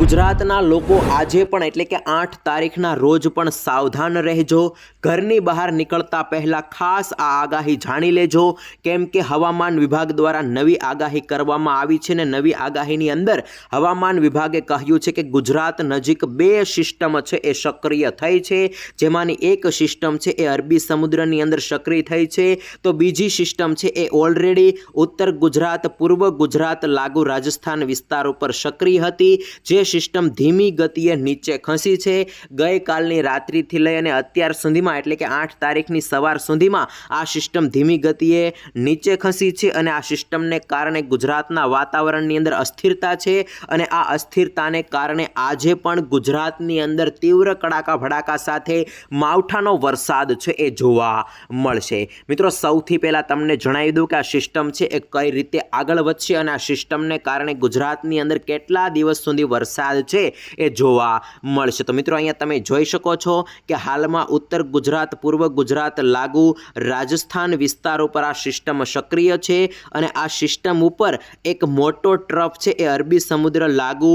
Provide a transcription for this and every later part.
ગુજરાતના લોકો આજે પણ એટલે કે આઠ તારીખના રોજ પણ સાવધાન રહેજો. ઘરની બહાર નીકળતા પહેલાં ખાસ આ આગાહી જાણી લેજો. કેમ કે હવામાન વિભાગ દ્વારા નવી આગાહી કરવામાં આવી છે ને નવી આગાહીની અંદર હવામાન વિભાગે કહ્યું છે કે ગુજરાત નજીક બે સિસ્ટમ છે એ સક્રિય થઈ છે. જેમાંની એક સિસ્ટમ છે એ અરબી સમુદ્રની અંદર સક્રિય થઈ છે. તો બીજી સિસ્ટમ છે એ ઓલરેડી ઉત્તર ગુજરાત, પૂર્વ ગુજરાત લાગુ રાજસ્થાન વિસ્તાર ઉપર સક્રિય હતી. જે સિસ્ટમ ધીમી ગતિએ નીચે ખસી છે. ગઈકાલની રાત્રિથી લઈ અને અત્યાર સુધીમાં, એટલે કે આઠ તારીખની સવાર સુધીમાં, આ સિસ્ટમ ધીમી ગતિએ નીચે ખસી છે અને આ સિસ્ટમને કારણે ગુજરાતના વાતાવરણની અંદર અસ્થિરતા છે અને આ અસ્થિરતાને કારણે આજે પણ ગુજરાતની અંદર તીવ્ર કડાકા ભડાકા સાથે માવઠાનો વરસાદ છે એ જોવા મળશે. મિત્રો, સૌથી પહેલાં તમને જણાવી દઉં કે આ સિસ્ટમ છે એ કઈ રીતે આગળ વધશે અને આ સિસ્ટમને કારણે ગુજરાતની અંદર કેટલા દિવસ સુધી વરસાદ છે એ જોવા મળશે. તો મિત્રો અહીંયા તમે જોઈ શકો છો કે હાલમાં ઉત્તર ગુજરાત, પૂર્વ ગુજરાત લાગુ રાજસ્થાન વિસ્તાર ઉપર આ સિસ્ટમ સક્રિય છે અને આ સિસ્ટમ ઉપર એક મોટો ટ્રફ છે એ અરબી સમુદ્ર લાગુ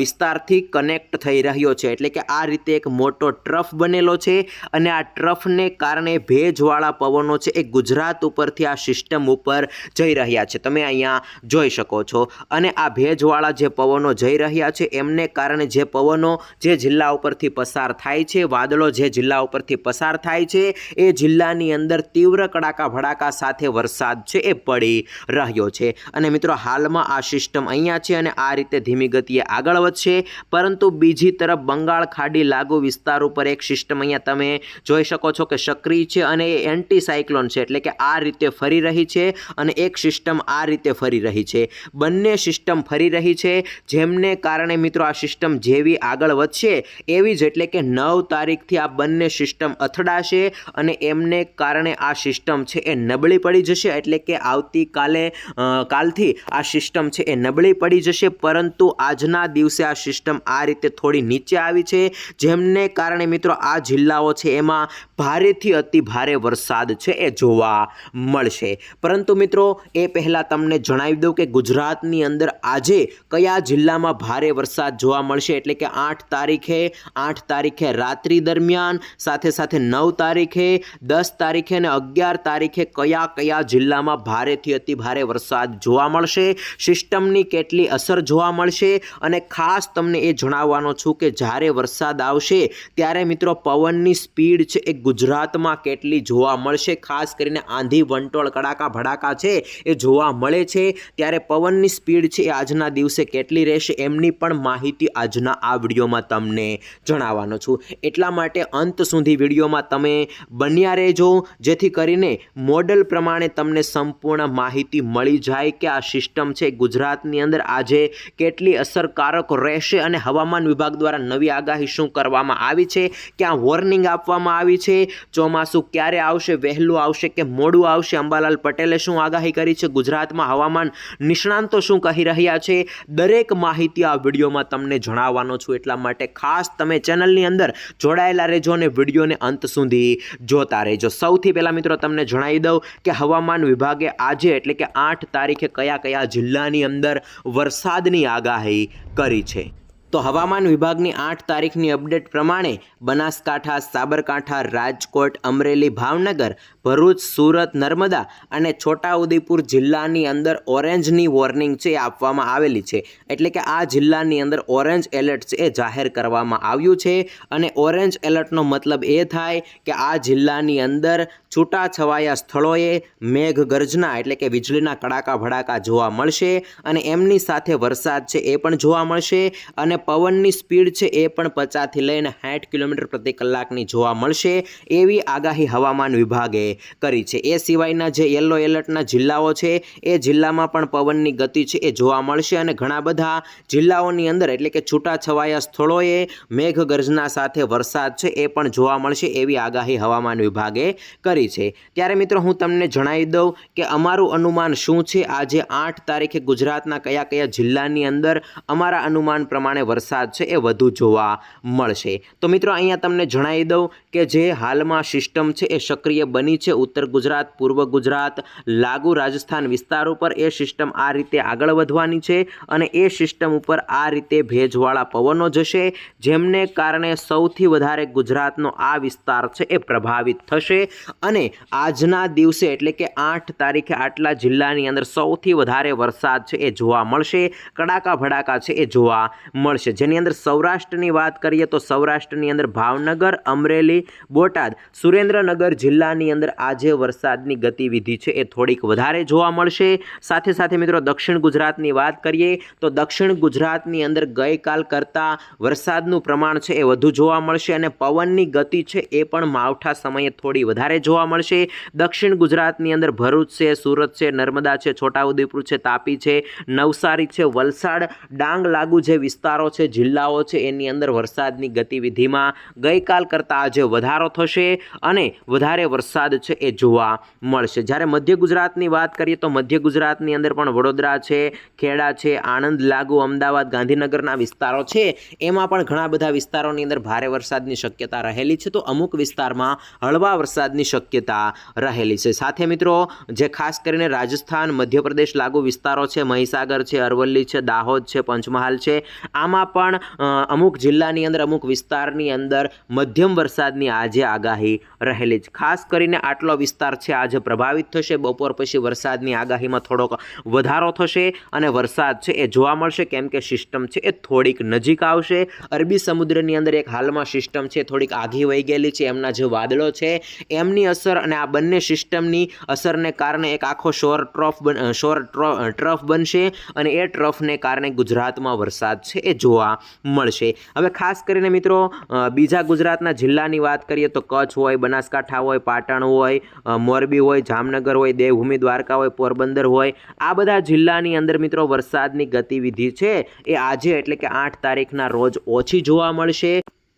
વિસ્તારથી કનેક્ટ થઈ રહ્યો છે. એટલે કે આ રીતે એક મોટો ટ્રફ બનેલો છે અને આ ટ્રફને કારણે ભેજવાળા પવનો છે એ ગુજરાત ઉપરથી આ સિસ્ટમ ઉપર જઈ રહ્યા છે. તમે અહીંયા જોઈ શકો છો. અને આ ભેજવાળા જે પવનો જઈ રહ્યા છે એમને કારણે જે પવનો જે જિલ્લા ઉપરથી પસાર થાય છે, વાદળો જે જિલ્લા ઉપરથી પસાર થાય છે, એ જિલ્લાની અંદર તીવ્ર કડાકા ભડાકા સાથે વરસાદ છે, એ પડી રહ્યો છે. અને મિત્રો, હાલમાં આ સિસ્ટમ અહીંયા છે અને આ રીતે ધીમી ગતિએ આગળ વધશે. પરંતુ બીજી તરફ બંગાળ ખાડી લાગુ વિસ્તાર ઉપર એક સિસ્ટમ અહીંયા તમે જોઈ શકો છો કે સક્રિય છે અને એ એન્ટી સાયક્લોન છે, એટલે કે આ રીતે ફરી રહી છે અને એક સિસ્ટમ આ રીતે ફરી રહી છે. બંને સિસ્ટમ ફરી રહી છે, જેમને કારણે મિત્રો, આ સિસ્ટમ જેવી આગળ વધશે, એવી જ એટલે કે નવ તારીખથી આ બંને સિસ્ટમ અથડાશે અને એમને કારણે આ સિસ્ટમ છે એ નબળી પડી જશે. એટલે કે આવતીકાલે કાલથી આ સિસ્ટમ છે એ નબળી પડી જશે. પરંતુ આજના દિવસે આ સિસ્ટમ આ રીતે થોડી નીચે આવી છે, જેમને કારણે મિત્રો આ જિલ્લાઓ છે એમાં ભારેથી અતિ ભારે વરસાદ છે એ જોવા મળશે. પરંતુ મિત્રો, એ પહેલાં તમને જણાવી દઉં કે ગુજરાતની અંદર આજે કયા જિલ્લામાં ભારે વરસાદ જોવા મળશે એટલે કે આઠ તારીખે આઠ તારીખે રાત્રિ દરમિયાન, સાથે સાથે નવ તારીખે, દસ તારીખે અને અગિયાર તારીખે કયા કયા જિલ્લામાં ભારેથી અતિ ભારે વરસાદ જોવા મળશે, સિસ્ટમની કેટલી અસર જોવા મળશે અને ખાસ તમને એ જણાવવાનો છું કે જ્યારે વરસાદ આવશે ત્યારે મિત્રો પવનની સ્પીડ છે એ ગુજરાતમાં કેટલી જોવા મળશે, ખાસ કરીને આંધી, વંટોળ, કડાકા, ભડાકા છે એ જોવા મળે છે, ત્યારે પવનની સ્પીડ છે એ આજના દિવસે કેટલી રહેશે એમની પણ માહિતી આજના આ વિડીયોમાં તમને જણાવવાનો છું. એટલા માટે અંત સુધી વિડીયોમાં તમે બન્યા રહેજો, જેથી કરીને મોડલ પ્રમાણે તમને સંપૂર્ણ માહિતી મળી જાય કે આ સિસ્ટમ છે ગુજરાતની અંદર આજે કેટલી અસરકારક રહેશે અને હવામાન વિભાગ દ્વારા નવી આગાહી શું કરવામાં આવી છે, ક્યાં વોર્નિંગ આપવામાં આવી છે, ચોમાસું ક્યારે આવશે, વહેલું આવશે કે મોડું આવશે, અંબાલાલ પટેલે શું આગાહી કરી છે, ગુજરાતમાં હવામાન નિષ્ણાંતો શું કહી રહ્યા છે, દરેક માહિતી આ વિડીયોમાં તમને જણાવવાનો છું એટલા માટે ખાસ તમે ચેનલની અંદર જોડાયેલા રહેજો અને વિડીયોને અંત સુધી જોતા રહેજો. સૌથી પહેલાં મિત્રો તમને જણાવી દઉં કે હવામાન વિભાગે આજે એટલે કે આઠ તારીખે કયા કયા જિલ્લાની અંદર વરસાદની આગાહી કરી છે. તો હવામાન વિભાગની આઠ તારીખની અપડેટ પ્રમાણે બનાસકાંઠા, સાબરકાંઠા, રાજકોટ, અમરેલી, ભાવનગર, ભરૂચ, સુરત, નર્મદા અને છોટાઉદેપુર જિલ્લાની અંદર ઓરેન્જની વોર્નિંગ છે આપવામાં આવેલી છે. એટલે કે આ જિલ્લાની અંદર ઓરેન્જ એલર્ટ છે એ જાહેર કરવામાં આવ્યું છે અને ઓરેન્જ એલર્ટનો મતલબ એ થાય કે આ જિલ્લાની અંદર છૂટાછવાયા સ્થળોએ મેઘગર્જના એટલે કે વીજળીના કડાકા ભડાકા જોવા મળશે અને એમની સાથે વરસાદ છે એ પણ જોવા મળશે અને પવનની સ્પીડ છે એ પણ પચાસથી લઈને સાઠ કિલોમીટર પ્રતિ કલાકની જોવા મળશે એવી આગાહી હવામાન વિભાગે કરી છે. એ સિવાયના જે યલો એલર્ટના જિલ્લાઓ છે, એ જિલ્લામાં પણ પવનની ગતિ છે એ જોવા મળશે અને ઘણા બધા જિલ્લાઓની અંદર એટલે કે છૂટાછવાયા સ્થળોએ મેઘગર્જના સાથે વરસાદ છે એ પણ જોવા મળશે એવી આગાહી હવામાન વિભાગે કરી છે. ત્યારે મિત્રો હું તમને જણાવી દઉં કે અમારું અનુમાન શું છે? આજે આઠ તારીખે ગુજરાતના કયા કયા જિલ્લાની અંદર અમારા અનુમાન પ્રમાણે વરસાદ છે એ વધુ જોવા મળશે. તો મિત્રો, અહીંયા તમને જણાવી દઉં કે જે હાલમાં સિસ્ટમ છે એ સક્રિય બની છે. ઉત્તર ગુજરાત, પૂર્વ ગુજરાત, લાગુ રાજસ્થાન વિસ્તાર ઉપર એ સિસ્ટમ આ રીતે આગળ વધવાની છે અને એ સિસ્ટમ ઉપર આ રીતે ભેજવાળા પવનો જશે, જેમને કારણે સૌથી વધારે ગુજરાતનો આ વિસ્તાર છે એ પ્રભાવિત થશે. અને આજના દિવસે એટલે કે આઠ તારીખે આટલા જિલ્લાની અંદર સૌથી વધારે વરસાદ છે એ જોવા મળશે. કડાકા ભડાકા છે એ જોવા મળશે. જેની અંદર સૌરાષ્ટ્રની વાત કરીએ તો સૌરાષ્ટ્રની અંદર ભાવનગર, અમરેલી, બોટાદ, સુરેન્દ્રનગર જિલ્લાની અંદર આજે વરસાદની ગતિવિધિ છે. એ થોડીક વધારે જોવા મળશે. સાથે સાથે મિત્રો દક્ષિણ ગુજરાતની વાત કરીએ તો દક્ષિણ ગુજરાતની અંદર ગઈકાલ કરતાં વરસાદનું પ્રમાણ છે એ વધુ જોવા મળશે અને પવનની ગતિ છે એ પણ માવઠા સમયે થોડી વધારે જોવા મળશે. દક્ષિણ ગુજરાતની અંદર ભરૂચ છે, સુરત છે, નર્મદા છે, છોટાઉદેપુર છે, તાપી છે, નવસારી છે, વલસાડ, ડાંગ, લાગુ જે વિસ્તારો છે, જિલ્લાઓ છે, એની અંદર વરસાદની ગતિવિધિમાં ગઈકાલ કરતાં આજે વધારો થશે અને વધારે વરસાદ છે એ જોવા મળશે. જ્યારે મધ્ય ગુજરાતની વાત કરીએ તો મધ્ય ગુજરાતની અંદર પણ વડોદરા છે, ખેડા છે, આણંદ, લાગુ, અમદાવાદ, ગાંધીનગરના વિસ્તારો છે, એમાં પણ ઘણા બધા વિસ્તારોની અંદર ભારે વરસાદની શક્યતા રહેલી છે. તો અમુક વિસ્તારમાં હળવા વરસાદની શક્યતા રહેલી છે. સાથે મિત્રો, જે ખાસ કરીને રાજસ્થાન, મધ્યપ્રદેશ લાગુ વિસ્તારો છે, મહીસાગર છે, અરવલ્લી છે, દાહોદ છે, પંચમહાલ છે, આમાં પણ અમુક જિલ્લાની અંદર, અમુક વિસ્તારની અંદર મધ્યમ વરસાદની આજે આગાહી રહેલી છે. ખાસ કરીને આટલો વિસ્તાર છે, આજે પ્રભાવિત થશે. બપોર પછી વરસાદની આગાહીમાં થોડોક વધારો થશે અને વરસાદ છે એ જોવા મળશે. કેમ કે સિસ્ટમ છે એ થોડીક નજીક આવશે. અરબી સમુદ્રની અંદર એક હાલમાં સિસ્ટમ છે થોડીક આઘી વહી ગયેલી છે. એમના જે વાદળો છે, એમની અસર અને આ બંને સિસ્ટમની અસરને કારણે એક આખો શોર ટ્રફ શોર ટ્રફ બનશે અને એ ટ્રફને કારણે ગુજરાતમાં વરસાદ છે એ જોવા મળશે. હવે ખાસ કરીને મિત્રો બીજા ગુજરાતના જિલ્લાની વાત કરીએ તો કચ્છ હોય, બનાસકાંઠા હોય, પાટણ હોય મોરબી હોય, જામનગર હોય, દેવભૂમિ, દ્વારકા હોય, પોરબંદર હોય, આ બધા જિલ્લાની અંદર મિત્રો વરસાદની ગતિવિધિ છે. એ આજે એટલે કે આઠ તારીખના રોજ ઓછી જોવા મળશે.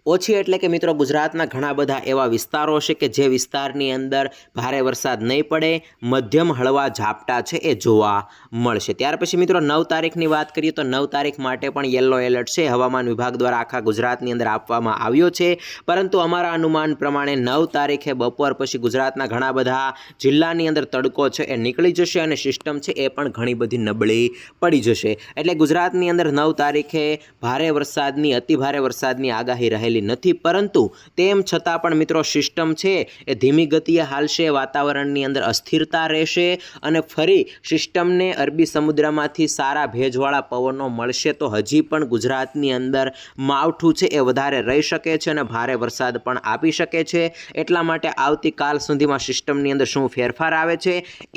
ઓછી એટલે કે મિત્રો ગુજરાતના ઘણા બધા એવા વિસ્તારો છે કે જે વિસ્તારની અંદર ભારે વરસાદ નહીં પડે, મધ્યમ હળવા ઝાપટા છે એ જોવા મળશે. ત્યાર પછી મિત્રો નવ તારીખની વાત કરીએ તો નવ તારીખ માટે પણ યલો એલર્ટ છે. હવામાન વિભાગ દ્વારા આખા ગુજરાતની અંદર આપવામાં આવ્યો છે. પરંતુ અમારા અનુમાન પ્રમાણે નવ તારીખે બપોર પછી ગુજરાતના ઘણા બધા જિલ્લાની અંદર તડકો છે એ નીકળી જશે અને સિસ્ટમ છે એ પણ ઘણી બધી નબળી પડી જશે. એટલે ગુજરાતની અંદર નવ તારીખે ભારે વરસાદની, અતિ ભારે વરસાદની આગાહી રહેલી નથી, પરંતુ તેમ છતાં પણ મિત્રો સિસ્ટમ છે એ ધીમી ગતિએ હાલશે, વાતાવરણની અંદર અસ્થિરતા રહેશે અને ફરી સિસ્ટમને અરબી સમુદ્રમાંથી સારા ભેજવાળા પવનો મળશે તો હજી પણ ગુજરાતની અંદર માવઠું છે એ વધારે રહી શકે છે અને ભારે વરસાદ પણ આપી શકે છે. એટલા માટે આવતીકાલ સુધીમાં સિસ્ટમની અંદર શું ફેરફાર આવે છે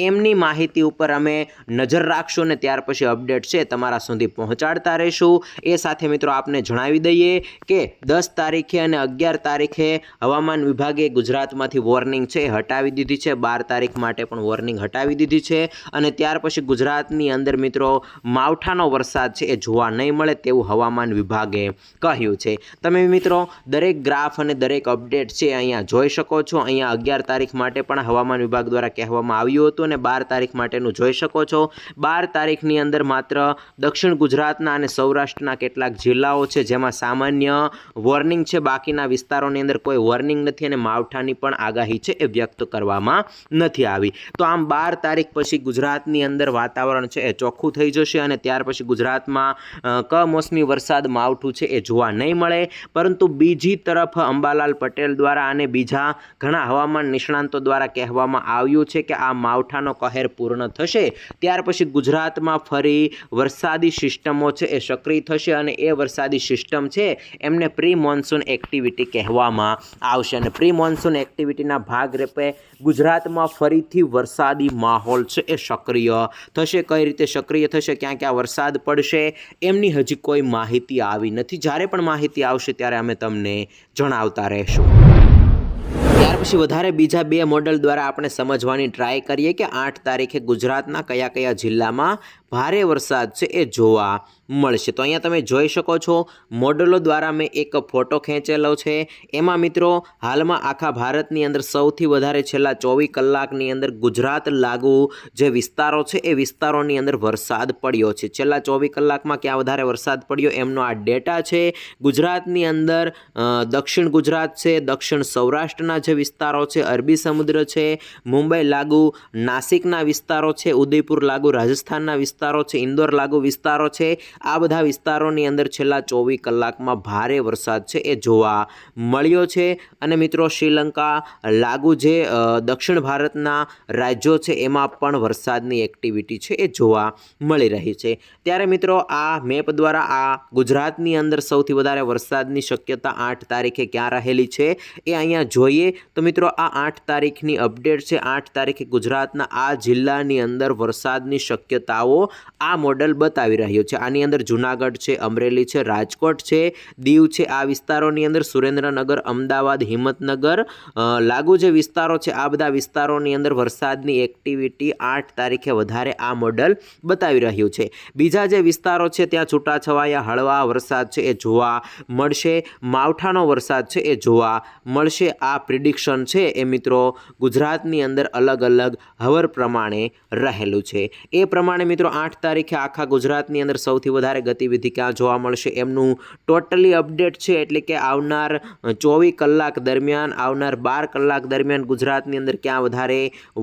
એમની માહિતી ઉપર અમે નજર રાખશું અને ત્યાર પછી અપડેટ છે તમારા સુધી પહોંચાડતા રહીશું. એ સાથે મિત્રો આપને જણાવી દઈએ કે દસ તારીખે અને અગિયાર તારીખે હવામાન વિભાગે ગુજરાતમાંથી વોર્નિંગ છે, હટાવી દીધી છે. બાર તારીખ માટે પણ વોર્નિંગ હટાવી દીધી છે. અને ત્યાર પછી ગુજરાતની અંદર મિત્રો માવઠાનો વરસાદ છે, એ જોવા નહીં મળે તેવું હવામાન વિભાગે કહ્યું છે. તમે મિત્રો દરેક ગ્રાફ અને દરેક અપડેટ છે, અહીંયા જોઈ શકો છો. અહીંયા અગિયાર તારીખ માટે પણ હવામાન વિભાગ દ્વારા કહેવામાં આવ્યું હતું અને બાર તારીખ માટેનું જોઈ શકો છો. બાર તારીખની અંદર માત્ર દક્ષિણ ગુજરાતના અને સૌરાષ્ટ્રના કેટલાક જિલ્લાઓ છે, જેમાં સામાન્ય વોર્નિંગ છે. બાકીના વિસ્તારોની અંદર કોઈ વોર્નિંગ નથી અને માવઠાની પણ આગાહી છે એ વ્યક્ત કરવામાં નથી આવી. તો આમ બાર તારીખ પછી ગુજરાતની અંદર વાતાવરણ છે એ ચોખ્ખું થઈ જશે અને ત્યાર પછી ગુજરાતમાં કમોસમી વરસાદ માવઠું છે એ જોવા નહીં મળે. પરંતુ બીજી તરફ અંબાલાલ પટેલ દ્વારા અને બીજા ઘણા હવામાન નિષ્ણાંતો દ્વારા કહેવામાં આવ્યું છે કે આ માવઠાનો કહેર પૂર્ણ થશે. ત્યાર પછી ગુજરાતમાં ફરી વરસાદી સિસ્ટમો છે એ સક્રિય થશે અને એ વરસાદી સિસ્ટમ છે એમને પ્રી મોન્સૂન એક્ટિવિટી કહેવામાં આવશે અને પ્રી મોન્સૂન એક્ટિવિટીના ભાગરૂપે ગુજરાતમાં ફરીથી વરસાદી માહોલ છે એ સક્રિય થશે. કઈ રીતે સક્રિય થશે, ક્યાં ક્યાં વરસાદ પડશે, એમની હજી કોઈ માહિતી આવી નથી. જ્યારે પણ માહિતી આવશે ત્યારે અમે તમને જણાવતા રહેશું. ત્યાર પછી વધારે બીજા બે મોડલ દ્વારા આપણે સમજવાની ટ્રાય કરીએ કે આઠ તારીખે ગુજરાતના કયા કયા જિલ્લામાં ભારે વરસાદ છે એ જોવા મળશે. તો અહીંયા તમે જોઈ શકો છો, મોડલો દ્વારા મેં એક ફોટો ખેંચેલો છે. એમાં મિત્રો, હાલમાં આખા ભારતની અંદર સૌથી વધારે છેલ્લા ચોવીસ કલાકની અંદર ગુજરાત લાગુ જે વિસ્તારો છે, એ વિસ્તારોની અંદર વરસાદ પડ્યો છે. છેલ્લા ચોવીસ કલાકમાં ક્યાં વધારે વરસાદ પડ્યો એમનો આ ડેટા છે. ગુજરાતની અંદર દક્ષિણ ગુજરાત છે, દક્ષિણ સૌરાષ્ટ્રના જે વિસ્તારો છે, અરબી સમુદ્ર છે, મુંબઈ લાગુ, નાસિકના વિસ્તારો છે, ઉદયપુર લાગુ, રાજસ્થાનના વિસ્તારો છે, ઇન્દોર લાગુ વિસ્તારો છે. આ બધા વિસ્તારોની અંદર છેલ્લા ચોવીસ કલાકમાં ભારે વરસાદ છે, એ જોવા મળ્યો છે. અને મિત્રો, શ્રીલંકા લાગુ જે દક્ષિણ ભારતના રાજ્યો છે, એમાં પણ વરસાદની એક્ટિવિટી છે, એ જોવા મળી રહી છે. ત્યારે મિત્રો, આ મેપ દ્વારા આ ગુજરાતની અંદર સૌથી વધારે વરસાદની શક્યતા આઠ તારીખે ક્યાં રહેલી છે, એ અહીંયા જોઈએ. તો મિત્રો, આ આઠ તારીખની અપડેટ છે, આઠ તારીખે ગુજરાતના આ જિલ્લાની અંદર વરસાદની શક્યતાઓ આ મોડલ બતાવી રહ્યું છે. આની અંદર જુનાગઢ છે, અમરેલી છે, રાજકોટ છે, દીવ છે. આ વિસ્તારોની અંદર સુરેન્દ્રનગર, અમદાવાદ, હિંમતનગર લાગુ જે વિસ્તારો છે, આ બધા વિસ્તારોની અંદર વરસાદની એક્ટિવિટી આઠ તારીખે વધારે આ મોડલ બતાવી રહ્યું છે. બીજા જે વિસ્તારો છે, ત્યાં છૂટાછવાયા, હળવા વરસાદ છે, એ જોવા મળશે. માવઠાનો વરસાદ છે, એ જોવા મળશે. આ પ્રિડિક્શન છે એ મિત્રો ગુજરાતની અંદર અલગ અલગ હવર પ્રમાણે રહેલું છે. એ પ્રમાણે મિત્રો આઠ તારીખે આખા ગુજરાતની અંદર સૌથી વધારે ગતિવિધિ ક્યાં જોવા મળશે એમનું ટોટલી અપડેટ છે એટલે કે આવનાર ચોવીસ કલાક દરમિયાન, આવનાર બાર કલાક દરમિયાન ગુજરાતની અંદર ક્યાં વધારે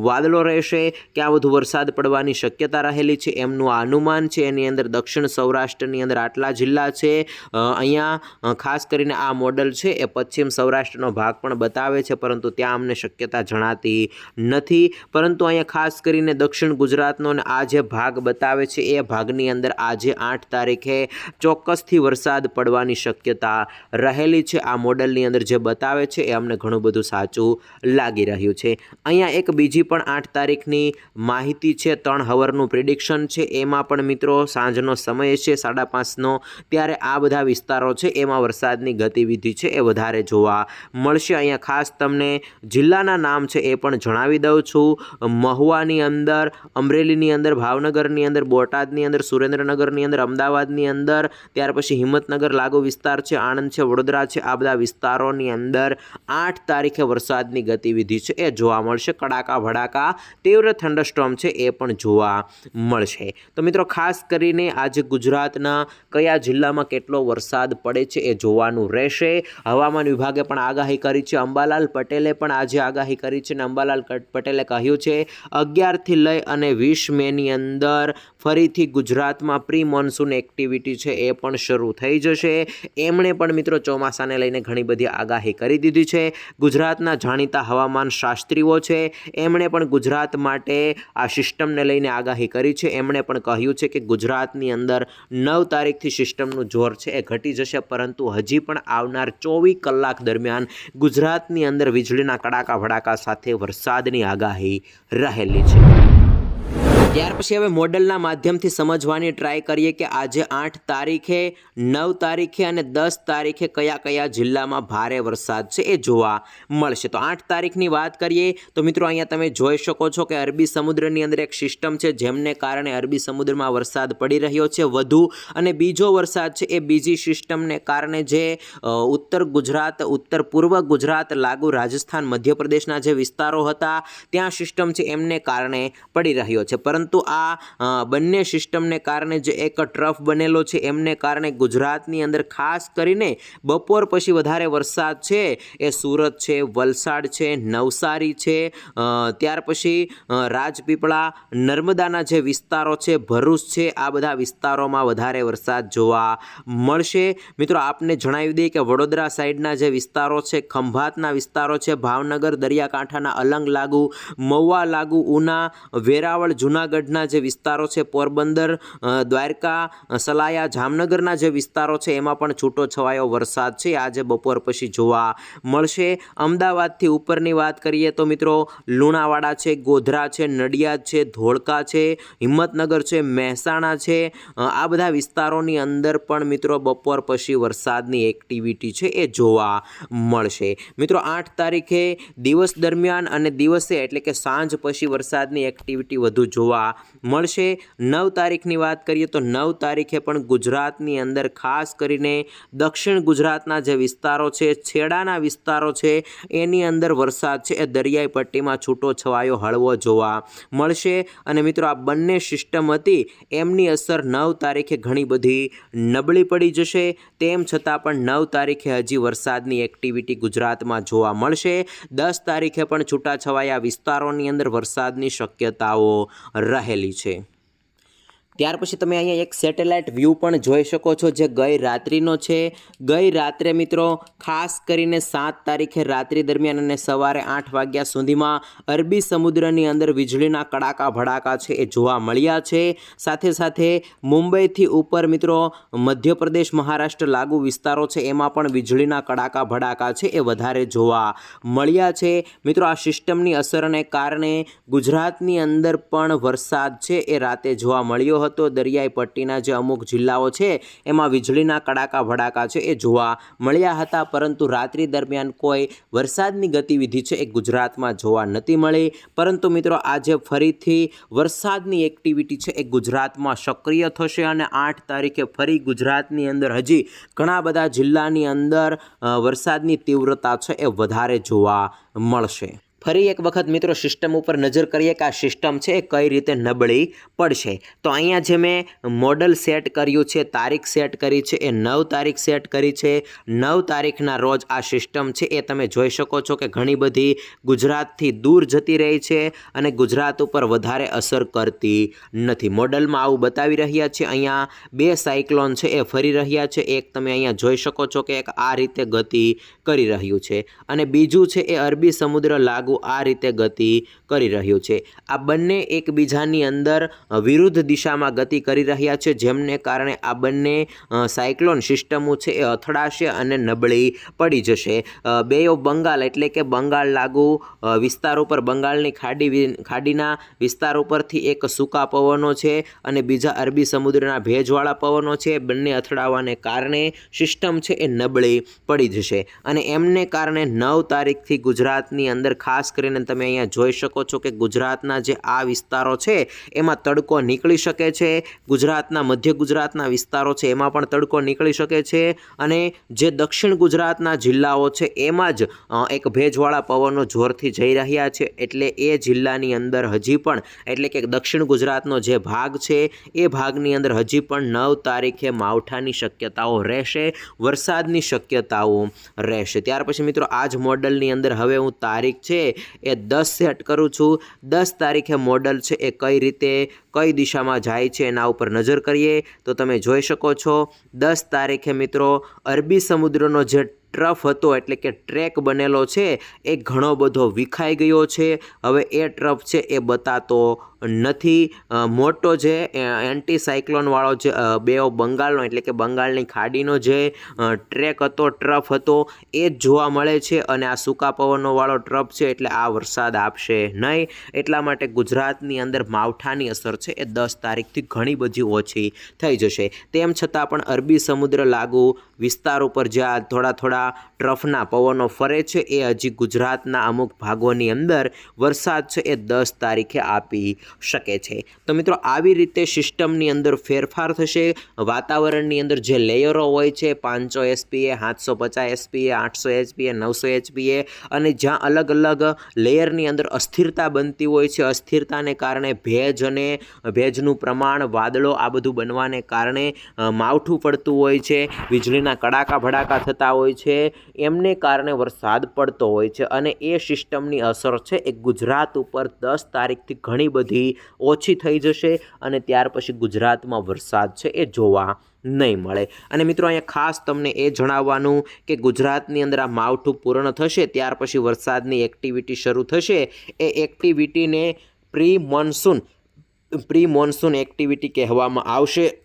વાદળો રહેશે, ક્યાં વધુ વરસાદ પડવાની શક્યતા રહેલી છે એમનું આ અનુમાન છે. એની અંદર દક્ષિણ સૌરાષ્ટ્રની અંદર આટલા જિલ્લા છે. અહીંયા ખાસ કરીને આ મોડલ છે એ પશ્ચિમ સૌરાષ્ટ્રનો ભાગ પણ બતાવે છે, પરંતુ ત્યાં અમને શક્યતા જણાતી નથી. પરંતુ અહીંયા ખાસ કરીને દક્ષિણ ગુજરાતનો આ જે ભાગ બતાવે છે એ ભાગની અંદર આજે આઠ તારીખે ચોક્કસથી વરસાદ પડવાની શક્યતા રહેલી છે. આ મોડલની અંદર જે બતાવે છે એ અમને ઘણું બધું સાચું લાગી રહ્યું છે. અહીંયા એક બીજી પણ આઠ તારીખની માહિતી છે, ત્રણ હવરનું પ્રિડિક્શન છે. એમાં પણ મિત્રો સાંજનો સમય છે, સાડા પાંચનો. ત્યારે આ બધા વિસ્તારો છે, એમાં વરસાદની ગતિવિધિ છે એ વધારે જોવા મળશે. અહીંયા ખાસ તમને જિલ્લાના નામ છે એ પણ જણાવી દઉં છું. મહુવાની અંદર, અમરેલીની અંદર, ભાવનગરની અંદર, બોટાદની અંદર, સુરેન્દ્રનગરની અંદર અમદાવાદની અંદર. ત્યાર પછી હિંમતનગર લાગુ વિસ્તાર છે, આણંદ છે, વડોદરા છે. આ બધા વિસ્તારોની અંદર આઠ તારીખે વરસાદની ગતિવિધિ છે, એ જોવા મળશે. કડાકા, ભડાકા, તીવ્ર થંડરસ્ટોમ છે, એ પણ જોવા મળશે. તો મિત્રો, ખાસ કરીને આજે ગુજરાતના કયા જિલ્લામાં કેટલો વરસાદ પડે છે, એ જોવાનું રહેશે. હવામાન વિભાગે પણ આગાહી કરી છે. અંબાલાલ પટેલે પણ આજે આગાહી કરી છે અને અંબાલાલ પટેલે કહ્યું છે, અગિયારથી લઈ અને વીસ મેની અંદર ફરીથી ગુજરાતમાં પ્રી મોન્સૂન એક્ટિવિટી છે એ પણ શરૂ થઈ જશે. એમણે પણ મિત્રો ચોમાસાને લઈને ઘણી બધી આગાહી કરી દીધી છે. ગુજરાતના જાણીતા હવામાન શાસ્ત્રીઓ છે. એમણે પણ ગુજરાત માટે આ સિસ્ટમને લઈને આગાહી કરી છે. એમણે પણ કહ્યું છે કે ગુજરાતની અંદર નવ તારીખથી સિસ્ટમનું જોર છે એ ઘટી જશે, પરંતુ હજી પણ આવનાર ચોવીસ કલાક દરમિયાન ગુજરાતની અંદર વીજળીના કડાકા ભડાકા સાથે વરસાદની આગાહી રહેલી છે. ત્યાર પછી હવે મોડલના માધ્યમથી સમજવાની ટ્રાય કરીએ કે આજે આઠ તારીખે, નવ તારીખે અને દસ તારીખે કયા કયા જિલ્લામાં ભારે વરસાદ છે એ જોવા મળશે. તો આઠ તારીખની વાત કરીએ, તો મિત્રો અહીંયા તમે જોઈ શકો છો કે અરબી સમુદ્રની અંદર એક સિસ્ટમ છે જેમને કારણે અરબી સમુદ્રમાં વરસાદ પડી રહ્યો છે વધુ અને બીજો વરસાદ છે એ બીજી સિસ્ટમને કારણે જે ઉત્તર ગુજરાત, ઉત્તર પૂર્વ ગુજરાત, લાગુ રાજસ્થાન, મધ્યપ્રદેશના જે વિસ્તારો હતા, ત્યાં સિસ્ટમ છે એમને કારણે પડી રહ્યો છે. પરંતુ આ બંને સિસ્ટમને કારણે જે એક ટ્રફ બનેલો છે, એમને કારણે ગુજરાતની અંદર ખાસ કરીને બપોર પછી વધારે વરસાદ છે, એ સુરત છે, વલસાડ છે, નવસારી છે ત્યાર પછી રાજપીપળા, નર્મદાના જે વિસ્તારો છે, ભરૂચ છે, આ બધા વિસ્તારોમાં વધારે વરસાદ જોવા મળશે. મિત્રો, આપને જણાવી દઈએ કે વડોદરા સાઈડના જે વિસ્તારો છે, ખંભાતના વિસ્તારો છે, ભાવનગર, દરિયાકાંઠાના અલંગ લાગુ, મહુવા લાગુ, ઉના, વેરાવળ જુનાગઢના જે વિસ્તારો છે, પોરબંદર દ્વારકા સલાયા, જામનગરના જે વિસ્તારો છે, એમાં પણ છૂટો છવાયો વરસાદ છે. આજે બપોર પછી જોવા મળશે. અમદાવાદથી ઉપરની વાત કરીએ તો મિત્રો, લુણાવાડા છે, ગોધરા છે, નડિયાદ છે, ધોળકા છે, હિંમતનગર છે, મહેસાણા છે. આ બધા વિસ્તારોની અંદર પણ મિત્રો બપોર પછી વરસાદની એક્ટિવિટી છે એ જોવા મળશે. મિત્રો, આઠ તારીખે દિવસ દરમિયાન અને દિવસે એટલે કે સાંજ પછી વરસાદની એક્ટિવિટી વધુ જોવા ตัว મળશે. નવ તારીખની વાત કરીએ તો નવ તારીખે પણ ગુજરાતની અંદર ખાસ કરીને દક્ષિણ ગુજરાતના જે વિસ્તારો છે, છેડાના વિસ્તારો છે, એની અંદર વરસાદ છે. એ દરિયાઈ પટ્ટીમાં છૂટો છવાયો હળવો જોવા મળશે. અને મિત્રો, આ બંને સિસ્ટમ હતી. એમની અસર નવ તારીખે ઘણી બધી નબળી પડી જશે. તેમ છતાં પણ નવ તારીખે હજી વરસાદની એક્ટિવિટી ગુજરાતમાં જોવા મળશે. દસ તારીખે પણ છૂટાછવાયા વિસ્તારોની અંદર વરસાદની શક્યતાઓ રહેલી છે ત્યાર પછી તમે અહીંયા એક સેટેલાઇટ વ્યૂ પણ જોઈ શકો છો જે ગઈ રાત્રિનો છે. ગઈ રાત્રે મિત્રો, ખાસ કરીને સાત તારીખે રાત્રિ દરમિયાન અને સવારે આઠ વાગ્યા સુધીમાં અરબી સમુદ્રની અંદર વીજળીના કડાકા ભડાકા છે એ જોવા મળ્યા છે. સાથે સાથે મુંબઈથી ઉપર મિત્રો, મધ્યપ્રદેશ, મહારાષ્ટ્ર લાગુ વિસ્તારો છે એમાં પણ વીજળીના કડાકા ભડાકા છે એ વધારે જોવા મળ્યા છે. મિત્રો, આ સિસ્ટમની અસરને કારણે ગુજરાતની અંદર પણ વરસાદ છે એ રાતે જોવા મળ્યો હતો. દરિયાઈ પટ્ટીના જે અમુક જિલ્લાઓ છે, એમાં વીજળીના કડાકા ભડાકા છે એ જોવા મળ્યા હતા. પરંતુ રાત્રિ દરમિયાન કોઈ વરસાદની ગતિવિધિ છે એ ગુજરાતમાં જોવા નથી મળી. પરંતુ મિત્રો, આજે ફરીથી વરસાદની એક્ટિવિટી છે એ ગુજરાતમાં સક્રિય થશે અને આઠ તારીખે ફરી ગુજરાતની અંદર હજી ઘણા બધા જિલ્લાની અંદર વરસાદની તીવ્રતા છે એ વધારે જોવા મળશે. ફરી એક વખત મિત્રો સિસ્ટમ ઉપર નજર કરીએ કે આ સિસ્ટમ છે એ કઈ રીતે નબળી પડશે. તો અહીંયા જે મેં મોડલ સેટ કર્યું છે, તારીખ સેટ કરી છે, એ નવ તારીખ સેટ કરી છે. નવ તારીખના રોજ આ સિસ્ટમ છે એ તમે જોઈ શકો છો કે ઘણી બધી ગુજરાતથી દૂર જતી રહી છે અને ગુજરાત ઉપર વધારે અસર કરતી નથી. મોડલમાં આવું બતાવી રહ્યા છે. અહીંયા બે સાયક્લોન છે એ ફરી રહ્યા છે. એક તમે અહીંયા જોઈ શકો છો કે એક આ રીતે ગતિ કરી રહ્યું છે. અને બીજું છે એ અરબી સમુદ્ર લાગુ આ રીતે ગતિ કરી રહ્યું છે. આ બંને એકબીજાની અંદર વિરુદ્ધ દિશામાં ગતિ કરી રહ્યા છે, જેમને કારણે આ બંને સાયક્લોન સિસ્ટમો છે એ અથડાશે અને નબળી પડી જશે. બે ઓફ બંગાળ એટલે કે બંગાળ લાગુ વિસ્તાર ઉપર બંગાળની ખાડી ખાડીના વિસ્તાર ઉપરથી એક સૂકા પવનો છે અને બીજા અરબી સમુદ્રના ભેજવાળા પવનો છે. બંને અથડાવાને કારણે સિસ્ટમ છે એ નબળી પડી જશે. અને એમને કારણે નવ તારીખથી ગુજરાતની અંદર ખાસ કરીને તમે અહીંયા જોઈ શકો છો કે ગુજરાતના જે આ વિસ્તારો છે, એમાં તડકો નીકળી શકે છે. ગુજરાતના મધ્ય ગુજરાતના વિસ્તારો છે, એમાં પણ તડકો નીકળી શકે છે. અને જે દક્ષિણ ગુજરાતના જિલ્લાઓ છે, એમાં જ એક ભેજવાળા પવનો જોરથી જઈ રહ્યા છે. એટલે એ જિલ્લાની અંદર હજી પણ, એટલે કે દક્ષિણ ગુજરાતનો જે ભાગ છે, એ ભાગની અંદર હજી પણ નવ તારીખે માવઠાની શક્યતાઓ રહેશે, વરસાદની શક્યતાઓ રહેશે. ત્યાર પછી મિત્રો આ જ મોડલની અંદર હવે હું તારીખ છે એ દસ સેટ કરું છું. દસ તારીખે મોડલ છે એ કઈ રીતે કઈ દિશામાં જાય છે એના ઉપર નજર કરીએ, તો તમે જોઈ શકો છો, દસ તારીખે મિત્રો, અરબી સમુદ્રનો જે ટ્રફ હતો, એટલે કે ટ્રેક બનેલો છે, એ ઘણો બધો વિખાઈ ગયો છે. હવે એ ટ્રફ છે એ બતાતો નથી. મોટો જે એન્ટી સાયક્લોનવાળો જે બે બંગાળનો, એટલે કે બંગાળની ખાડીનો જે ટ્રેક હતો, ટ્રફ હતો, એ જ જોવા મળે છે અને આ સૂકા પવનોવાળો ટ્રફ છે, એટલે આ વરસાદ આપશે નહીં. એટલા માટે ગુજરાતની અંદર માવઠાની અસર છે એ દસ તારીખથી ઘણી બધી ઓછી થઈ જશે. તેમ છતાં પણ અરબી સમુદ્ર લાગુ વિસ્તાર ઉપર જ્યાં થોડા થોડા ટ્રફના પવનો ફરે છે, એ હજી ગુજરાતના અમુક ભાગોની અંદર વરસાદ છે એ દસ તારીખે આપી શકે છે. તો મિત્રો, આવી રીતે સિસ્ટમની અંદર ફેરફાર થશે. વાતાવરણની અંદર જે લેયરો હોય છે, પાંચસો એસપીએ, સાતસો પચાસ એસપીએ, આઠસો એચપીએ નવસો એચપીએ અને જ્યાં અલગ અલગ લેયરની અંદર અસ્થિરતા બનતી હોય છે, અસ્થિરતાને કારણે ભેજ અને ભેજનું પ્રમાણ, વાદળો આ બધું બનવાને કારણે માવઠું પડતું હોય છે, વીજળીના કડાકા ભડાકા થતા હોય છે, એમને કારણે વરસાદ પડતો હોય છે અને એ સિસ્ટમની અસર છે એ ગુજરાત ઉપર દસ તારીખથી ઘણી બધી ઓછી થઈ જશે અને ત્યાર પછી ગુજરાતમાં વરસાદ છે એ જોવા નહીં મળે. અને મિત્રો અહીંયા ખાસ તમને એ જણાવવાનું કે ગુજરાતની અંદર આ માવઠું પૂર્ણ થશે, ત્યાર પછી વરસાદની એક્ટિવિટી શરૂ થશે, એ એક્ટિવિટીને pre monsoon pre monsoon activity કહેવામાં આવશે.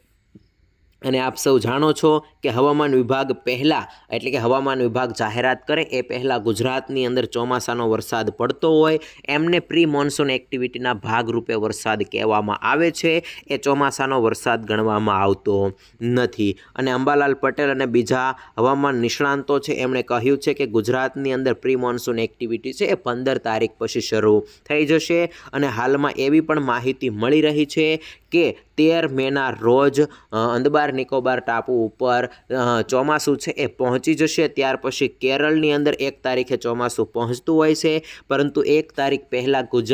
અને આપ સૌ જાણો છો કે હવામાન વિભાગ પહેલાં, એટલે કે હવામાન વિભાગ જાહેરાત કરે એ પહેલાં ગુજરાતની અંદર ચોમાસાનો વરસાદ પડતો હોય. એમને પ્રી મોન્સૂન એક્ટિવિટીના ભાગરૂપે વરસાદ કહેવામાં આવે છે. એ ચોમાસાનો વરસાદ ગણવામાં આવતો નથી. અને અંબાલાલ પટેલ અને બીજા હવામાન નિષ્ણાંતો છે, એમણે કહ્યું છે કે ગુજરાતની અંદર પ્રી મોન્સૂન એક્ટિવિટી છે એ પંદર તારીખ પછી શરૂ થઈ જશે. અને હાલમાં એવી પણ માહિતી મળી રહી છે કે તેર મેના રોજ અંદબાર નિકોબાર ટાપુ ઉપર ચોમાસું છે એ પહોંચી જશે. ત્યાર પછી કેરળની અંદર એક તારીખે ચોમાસું પહોંચતું હોય છે. પરંતુ એક તારીખ પહેલાં ગુજ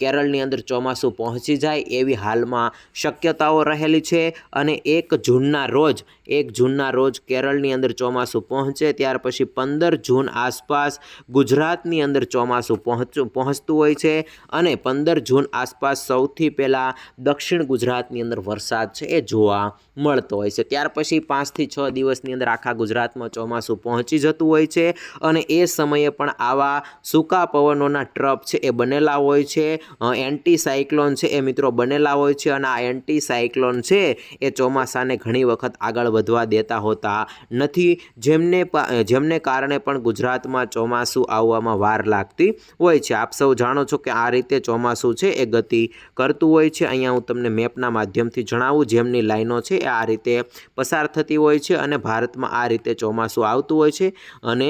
કેરળની અંદર ચોમાસું પહોંચી જાય એવી હાલમાં શક્યતાઓ રહેલી છે. અને એક જૂનના રોજ, એક જૂનના રોજ કેરળની અંદર ચોમાસું પહોંચે. ત્યાર પછી પંદર જૂન આસપાસ ગુજરાતની અંદર ચોમાસું પહોંચ, પહોંચતું હોય છે. અને પંદર જૂન આસપાસ સૌથી પહેલાં દક્ષિણ ગુજરાતની અંદર વરસાદ છે, એ જોવા મળતો હોય છે. ત્યાર પછી પાંચથી છ દિવસની અંદર આખા ગુજરાતમાં ચોમાસું પહોંચી જતું હોય છે અને એ સમયે પણ આવા સૂકા પવનોના ટ્રપ છે, એ બનેલા હોય છે. એન્ટી સાયક્લોન છે, એ મિત્રો બનેલા હોય છે અને આ એન્ટી સાયક્લોન છે, એ ચોમાસાને ઘણી વખત આગળ વધવા દેતા હોતા નથી. જેમને જેમને કારણે પણ ગુજરાતમાં ચોમાસું આવવામાં વાર લાગતી હોય છે. આપ સૌ જાણો છો કે આ રીતે ચોમાસું છે, એ ગતિ કરતું હોય છે. અહીંયા હું તમને મેપના જણાવું, જેમની લાઈનો છે એ આ રીતે પસાર થતી હોય છે અને ભારતમાં આ રીતે ચોમાસું આવતું હોય છે અને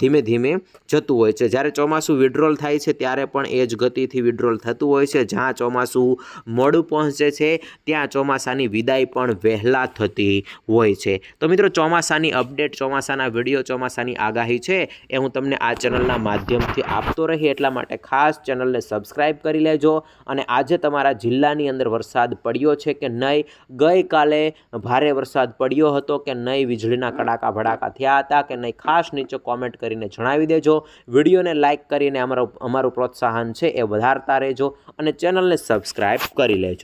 ધીમે ધીમે જતું હોય છે. જ્યારે ચોમાસું વિડ્રોલ થાય છે ત્યારે પણ એ જ ગતિથી વિડ્રોલ થતું હોય છે. જ્યાં ચોમાસું મોડું પહોંચે છે, ત્યાં ચોમાસાની વિદાય પણ વહેલા થતી હોય છે. તો મિત્રો, ચોમાસાની અપડેટ ચોમાસાના વીડિયો ચોમાસાની આગાહી છે એ હું તમને આ ચેનલના માધ્યમથી આપતો રહી એટલા માટે ખાસ ચેનલને સબસ્ક્રાઈબ કરી લેજો અને આજે તમારા જિલ્લાની અંદર વરસાદ છે કે નહીં. ગઈકાલે ભારે વરસાદ પડ્યો હતો કે નહીં, વીજળીના કડાકા ભડાકા થયા હતા કે નહીં, ખાસ નીચે કોમેન્ટ કરીને જણાવી દેજો. વિડીયોને લાઇક કરીને અમારું અમારું પ્રોત્સાહન છે એ વધારતા રહેજો અને ચેનલને સબસ્ક્રાઈબ કરી લેજો.